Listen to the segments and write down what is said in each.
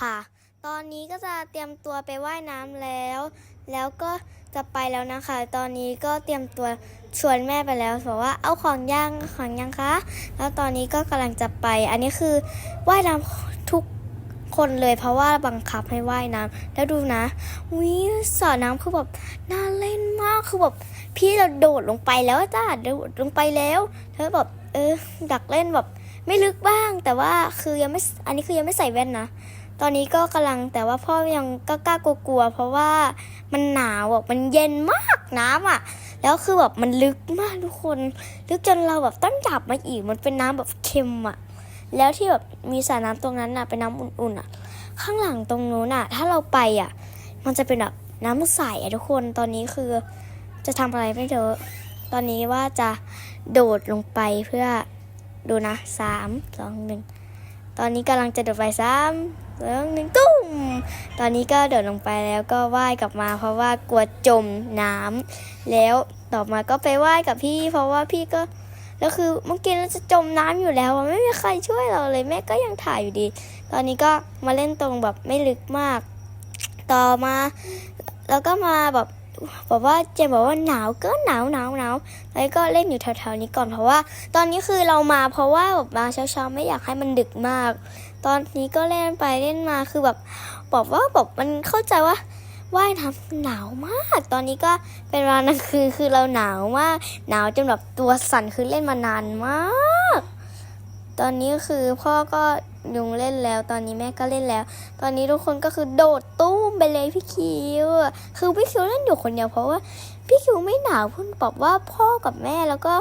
ค่ะ ตอนนี้ก็จะเตรียมตัวไปว่ายน้ำแล้ว แล้วก็จะไปแล้วนะคะ ตอนนี้ก็เตรียมตัวชวนแม่ไปแล้วบอกว่าเอาของย่างของยังคะ แล้วตอนนี้ก็กำลังจะไป อันนี้คือว่ายน้ำทุกคนเลยเพราะว่าบังคับให้ว่ายน้ำแล้วดูนะวิสระน้ำคือแบบน่าเล่นมากคือแบบพี่เราโดดลงไปแล้วจ้าโดดลงไปแล้วเธอแบบเออดักเล่นแบบไม่ลึกบ้างแต่ว่าคือยังไม่อันนี้คือยังไม่ใส่แว่นนะ ตอนนี้ก็กำลังแต่ว่าพ่อยังก็กล้ากลัวเพราะว่ามันหนาวอะมันเย็นมากน้ำอะ แล้วคือแบบมันลึกมากทุกคน ลึกจนเราแบบต้องจับมาอีกมันเป็นน้ำแบบเค็มอะ แล้วที่แบบมีสระน้ำตรงนั้นอะเป็นน้ำอุ่นๆอะ ข้างหลังตรงนู้นอะ ถ้าเราไปอะ มันจะเป็นแบบน้ำใสอะทุกคนตอนนี้คือจะทำอะไรไม่เยอะตอนนี้ว่าจะโดดลงไปเพื่อดูนะสามสองหนึ่งตอนนี้กำลังจะโดดไปสาม สองหนึ่งตุ้มตอนนี้ก็โดดลงไปแล้วก็ว่ายกลับมา เพราะว่ากลัวจมน้ำแล้วต่อมาก็ไปว่ายกับพี่ เพราะว่าพี่ก็แล้วคือเมื่อกี้เราจะจมน้ำอยู่แล้วไม่มีใครช่วยเราเลยแม่ก็ยังถ่ายอยู่ดี ตอนนี้ก็มาเล่นตรงแบบไม่ลึกมาก ต่อมา แล้วก็มาแบบ บอกว่าเจมบอกว่าหนาวก็หนาวหนาวหนาวแล้วก็เล่นอยู่แถวๆนี้ก่อนเพราะว่า ตอนนี้คือเรามาเพราะว่าแบบมาเช้าๆไม่อยากให้มันดึกมาก ตอนนี้ก็เล่นไปเล่นมาคือแบบบอกว่าแบบมันเข้าใจว่าว่ายน้ำหนาวมาก ตอนนี้ก็เป็นเวลากลางคืนคือเราหนาวมาก หนาวจนแบบตัวสั่นคือเล่นมานานมาก ตอนนี้คือพ่อก็ ยุงเล่นแล้ว ตอนนี้แม่ก็เล่นแล้ว ตอนนี้ทุกคนก็คือโดดตู้มไปเลยพี่คิว คือพี่คิวเล่นอยู่คนเดียวเพราะว่าพี่คิวไม่หนาวเพิ่งบอกว่าพ่อกับแม่แล้วก็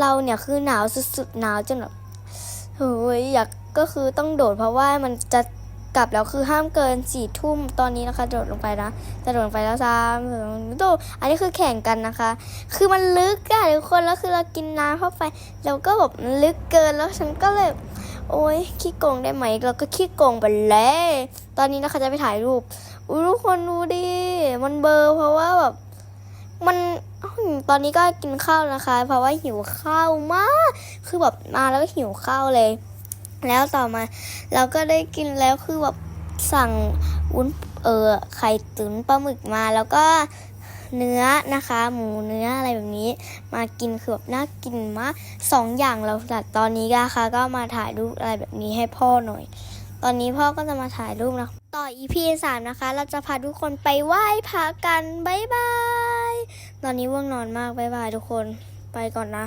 เราเนี่ยคือหนาวสุดๆหนาวจนแบบเฮ้ยอยากก็คือต้องโดดเพราะว่ามันจะกลับแล้วคือห้ามเกินสี่ทุ่มตอนนี้นะคะ โดดลงไปนะจะโดดลงไปแล้วซ้ำโดดอันนี้คือแข่งกันนะคะ คือมันลึกอะทุกคนแล้วคือเรากินน้ำเข้าไปแล้วก็แบบลึกเกินแล้วฉันก็เลย โอ้ยขี้โกงได้ไหมเราก็ขี้โกงไปเลยตอนนี้นะคะจะไปถ่ายรูปอุ้ยทุกคนดูดิมันเบอร์เพราะว่าแบบมันตอนนี้ก็กินข้าวนะคะ เพราะว่าหิวข้าวมาก คือแบบมาแล้วก็หิวข้าวเลย แล้วต่อมา เราก็ได้กินแล้วคือแบบสั่งวุ้นเออไข่ตุ๋นปลาหมึกมาแล้วก็ เนื้อนะคะ หมูเนื้ออะไรแบบนี้ มากินคือแบบน่ากินมากสองอย่างเราตัดตอนนี้นะคะ ก็มาถ่ายรูปอะไรแบบนี้ให้พ่อหน่อย ตอนนี้พ่อก็จะมาถ่ายรูปนะต่อ EP สามนะคะ เราจะพาทุกคนไปไหว้พระกันบ๊ายบาย ตอนนี้ว่วงนอนมากบ๊ายบายทุกคนไปก่อนนะ